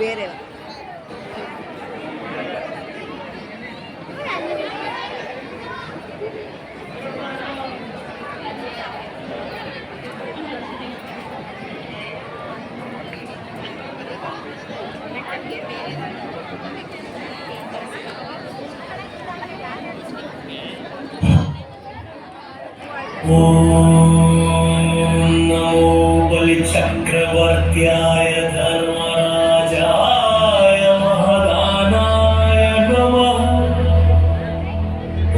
ಬೇರೆ ॐ नमो बलिचक्रवर्त्याय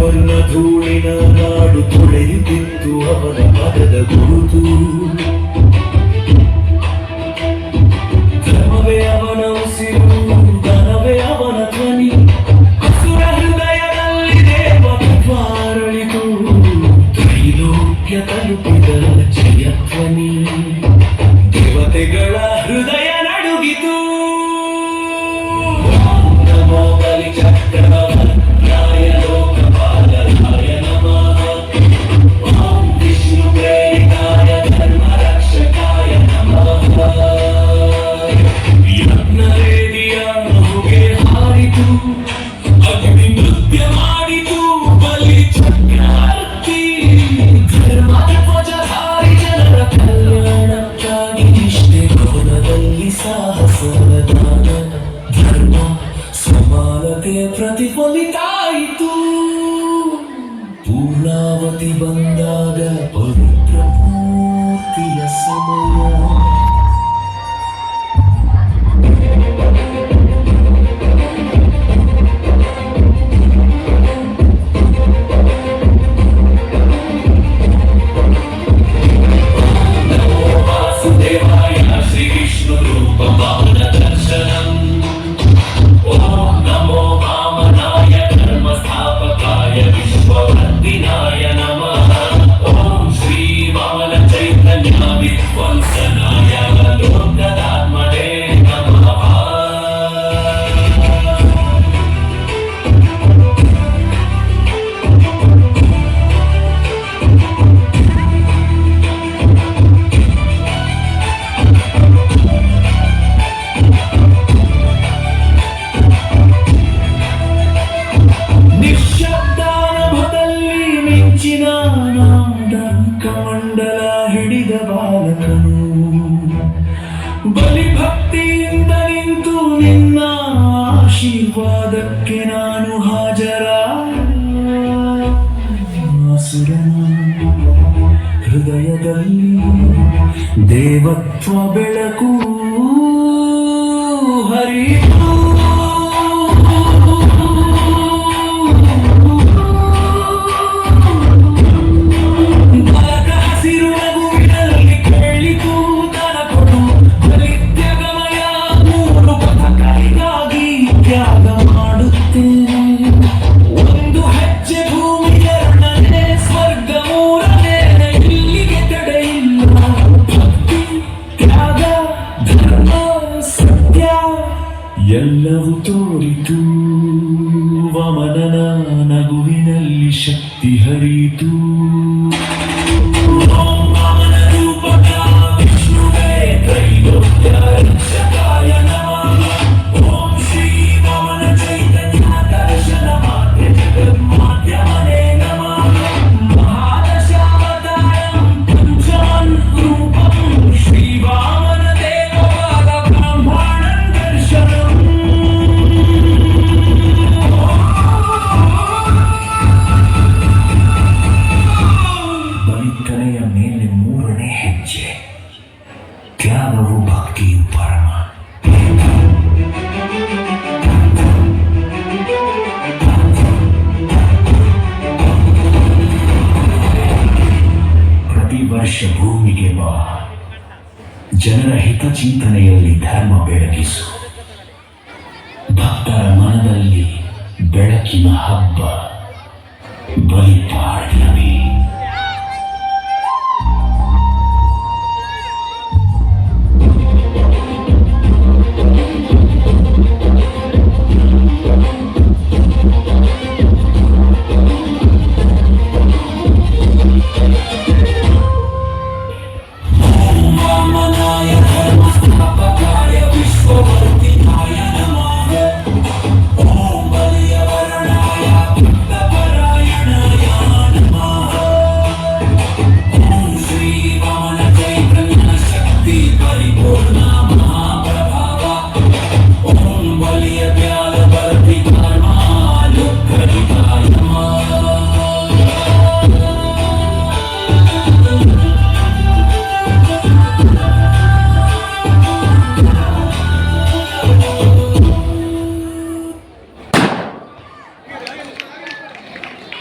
ಸುವರ್ಣ ಧೂಳಿನ ನಾಡು ತೊಳೆಯುತ್ತಿತ್ತು ಅವನ ಪದದ ಗುರುತು பொருந்தாத பவித்திர பூர்த்திய சமயம். ಪಾಲಕನು ಬಲಿಭಕ್ತಿಯಿಂದ ನಿಂತು ನಿನ್ನ ಆಶೀರ್ವಾದಕ್ಕೆ ನಾನು ಹಾಜರ ಹೃದಯದಲ್ಲಿ ದೇವತ್ವ ಬೆಳಕು ಹರಿತು ಎಲ್ಲವೂ ತೋರಿತು. ವಮನನ ನಗುವಿನಲ್ಲಿ ಶಕ್ತಿ ಹರಿತು ಮೇಲೆ ಮೂರನೇ ಹೆಜ್ಜೆ. ತ್ಯಾಗವು ಭಕ್ತಿಯು ಪರಮ. ಪ್ರತಿ ವರ್ಷ ಭೂಮಿಗೆ ಬಾ. ಜನರ ಹಿತಚಿಂತನೆಯಲ್ಲಿ ಧರ್ಮ ಬೆಳಗಿಸು. ಭಕ್ತರ ಮನದಲ್ಲಿ ಬೆಳಕಿನ ಹಬ್ಬ ಬಲಿಪಾಡ್ಯವೇ